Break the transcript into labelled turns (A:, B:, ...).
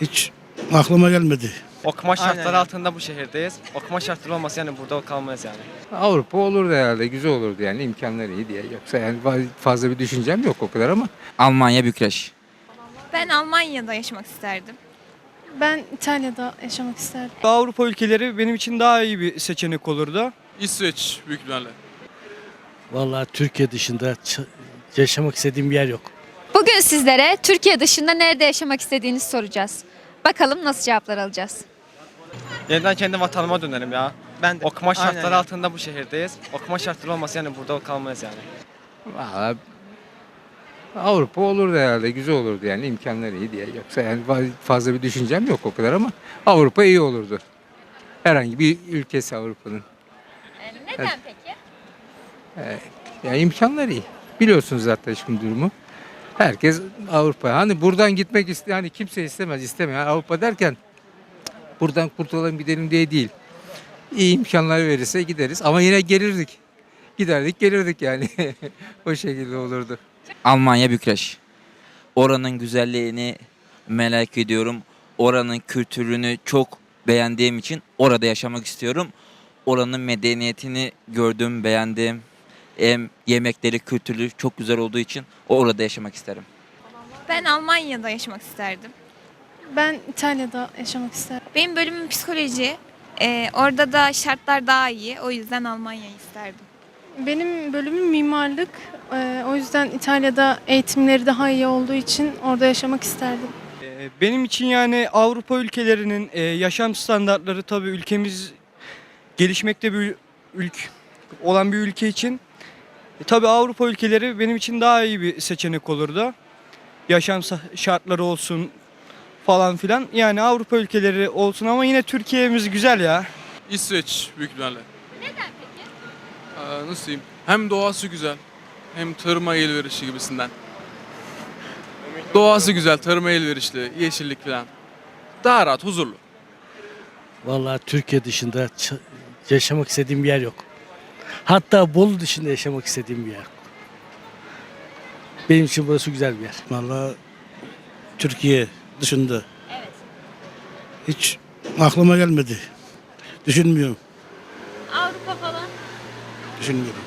A: Hiç aklıma gelmedi.
B: Okuma şartları
C: Aynen.
B: altında bu şehirdeyiz. Okuma şartları olmasa yani burada kalmayız yani.
D: Avrupa olurdu herhalde güzel olurdu yani imkanları iyi diye. Yoksa yani fa- fazla bir düşüncem yok o kadar ama.
E: Almanya Bükreş.
F: Ben Almanya'da yaşamak isterdim.
G: Ben İtalya'da yaşamak isterdim.
C: Avrupa ülkeleri benim için daha iyi bir seçenek olurdu.
H: İsveç büyük ihtimalle.
A: Vallahi Türkiye dışında yaşamak istediğim bir yer yok.
I: Bugün sizlere Türkiye dışında nerede yaşamak istediğinizi soracağız. Bakalım nasıl cevaplar alacağız.
B: Yeniden kendi vatanıma dönerim ya.
C: Ben de.
B: Okuma şartları
C: Aynen.
B: altında bu şehirdeyiz. Okuma şartları olmasa yani burada kalmayız yani.
D: Valla Avrupa olurdu herhalde güzel olurdu yani imkanları iyi diye. Yoksa yani fa- fazla bir düşüncem yok o kadar ama Avrupa iyi olurdu. Herhangi bir ülkesi Avrupa'nın.
I: Neden peki?
D: Yani imkanları iyi. Biliyorsunuz zaten şimdi durumu. Herkes Avrupa. Hani buradan gitmek iste hani kimse istemez istemiyor. Avrupa derken buradan kurtulalım gidelim diye değil. İyi imkanlar verirse gideriz ama yine gelirdik. Giderdik gelirdik yani. o şekilde olurdu.
E: Almanya Bükreş. Oranın güzelliğini merak ediyorum. Oranın kültürünü çok beğendiğim için orada yaşamak istiyorum. Oranın medeniyetini gördüm, beğendim. Hem yemekleri, kültürü çok güzel olduğu için orada yaşamak isterim.
F: Ben Almanya'da yaşamak isterdim.
G: Ben İtalya'da yaşamak isterdim.
F: Benim bölümüm psikoloji. Ee, orada da şartlar daha iyi. O yüzden Almanya'yı isterdim.
G: Benim bölümüm mimarlık. Ee, o yüzden İtalya'da eğitimleri daha iyi olduğu için orada yaşamak isterdim.
C: Ee, Benim için yani Avrupa ülkelerinin e, yaşam standartları tabii ülkemiz gelişmekte bir ülk olan bir ülke için e, tabii Avrupa ülkeleri benim için daha iyi bir seçenek olurdu. Yaşam şartları olsun falan filan. Yani Avrupa ülkeleri olsun ama yine Türkiye'miz güzel ya.
H: İsveç büyük ihtimalle. Neden peki? Ee, nasıl diyeyim? Hem doğası güzel hem tarıma elverişli gibisinden. Doğası güzel, tarıma elverişli, yeşillik falan. Daha rahat, huzurlu.
A: Vallahi Türkiye dışında yaşamak istediğim bir yer yok. Hatta Bolu dışında yaşamak istediğim bir yer. Benim için burası güzel bir yer. Vallahi Türkiye dışında. Evet. Hiç aklıma gelmedi. Düşünmüyorum.
I: Avrupa falan.
A: Düşünmüyorum.